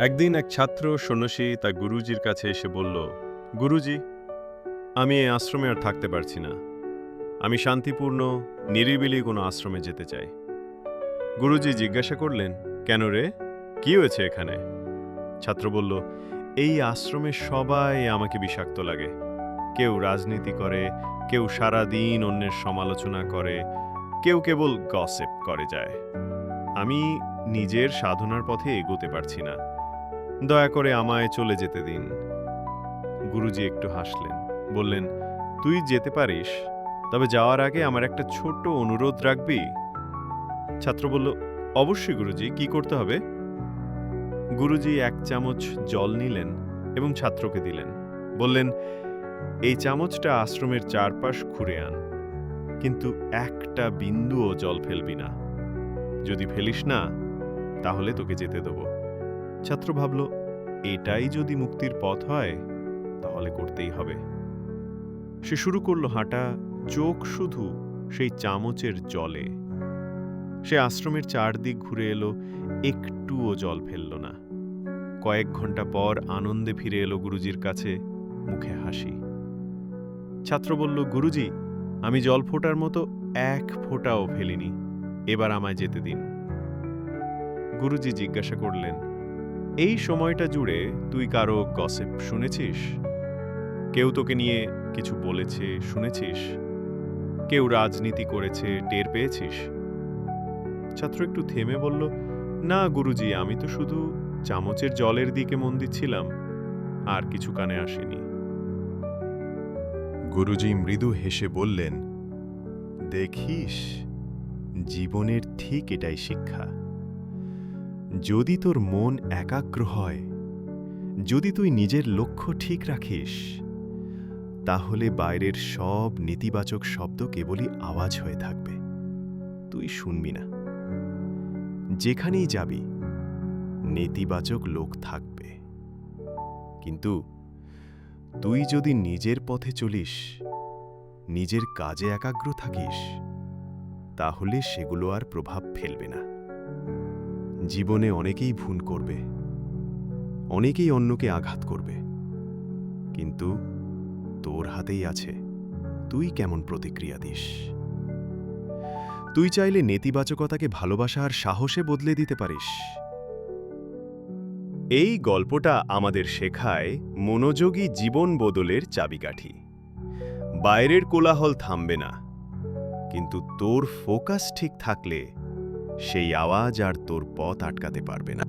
একদিন এক ছাত্র সন্ন্যাসী তার গুরুজির কাছে এসে বলল, গুরুজি, আমি এই আশ্রমে আর থাকতে পারছি না। আমি শান্তিপূর্ণ, নিরিবিলি কোনো আশ্রমে যেতে চাই। গুরুজি জিজ্ঞাসা করলেন, কেন রে? কি হয়েছে এখানে? ছাত্র বলল, এই আশ্রমে সবাই আমাকে বিষাক্ত লাগে। কেউ রাজনীতি করে, কেউ সারা দিন অন্যের সমালোচনা করে, কেউ কেবল গসেপ করে যায়। আমি নিজের সাধনার পথে এগোতে পারছি না। দয়া করে আমায় চলে যেতে দিন। গুরুজি একটু হাসলেন, বললেন, তুই যেতে পারিস, তবে যাওয়ার আগে আমার একটা ছোট্ট অনুরোধ রাখবি? ছাত্র বলল, অবশ্যই গুরুজি, কি করতে হবে? গুরুজি এক চামচ জল নিলেন এবং ছাত্রকে দিলেন, বললেন, এই চামচটা আশ্রমের চারপাশ ঘুরে আন, কিন্তু একটা বিন্দুও জল ফেলবি না। যদি ফেলিস না, তাহলে তোকে যেতে দেব। ছাত্র ভাবল, এটাই যদি মুক্তির পথ হয়, তাহলে করতেই হবে। সে শুরু করল হাঁটা, চোখ শুধু সেই চামচের জলে। সে আশ্রমের চারদিক ঘুরে এলো, একটুও জল ফেলল না। কয়েক ঘণ্টা পর আনন্দে ফিরে এলো গুরুজির কাছে, মুখে হাসি। ছাত্র বলল, গুরুজি, আমি জল ফোটার মতো এক ফোঁটাও ফেলিনি, এবার আমায় যেতে দিন। গুরুজি জিজ্ঞাসা করলেন এই সময়টা জুড়ে তুই কারও গসেপ শুনেছিস? কেউ তোকে নিয়ে কিছু বলেছে, শুনেছিস? কেউ রাজনীতি করেছে, টের পেয়েছিস? ছাত্র একটু থেমে বলল, না গুরুজি, আমি তো শুধু চামচের জলের দিকে মন দিচ্ছিলাম, আর কিছু কানে আসেনি। গুরুজি মৃদু হেসে বললেন, দেখিস, জীবনের ঠিক এটাই শিক্ষা। যদি তোর মন একাগ্র হয়, যদি তুই নিজের লক্ষ্য ঠিক রাখিস, তাহলে বাইরের সব নেতিবাচক শব্দ কেবলই আওয়াজ হয়ে থাকবে। তুই শুনবি না। যেখানেই যাবি, নেতিবাচক লোক থাকবে। কিন্তু তুই যদি নিজের পথে চলিস, নিজের কাজে একাগ্র থাকিস, তাহলে সেগুলো আর প্রভাব ফেলবে না। জীবনে অনেকেই ভুল করবে। অনেকেই অন্যকে আঘাত করবে। কিন্তু তোর হাতেই আছে। তুই কেমন প্রতিক্রিয়া দিস? তুই চাইলে নেতিবাচকতাকে ভালোবাসা আর সাহসে বদলে দিতে পারিস। এই গল্পটা আমাদের শেখায় মনোযোগী জীবন বদলের চাবিকাঠি। বাইরের কোলাহল থামবে না। কিন্তু তোর ফোকাস ঠিক থাকলে সেই আওয়াজ আর তোর পথ আটকাতে পারবে না।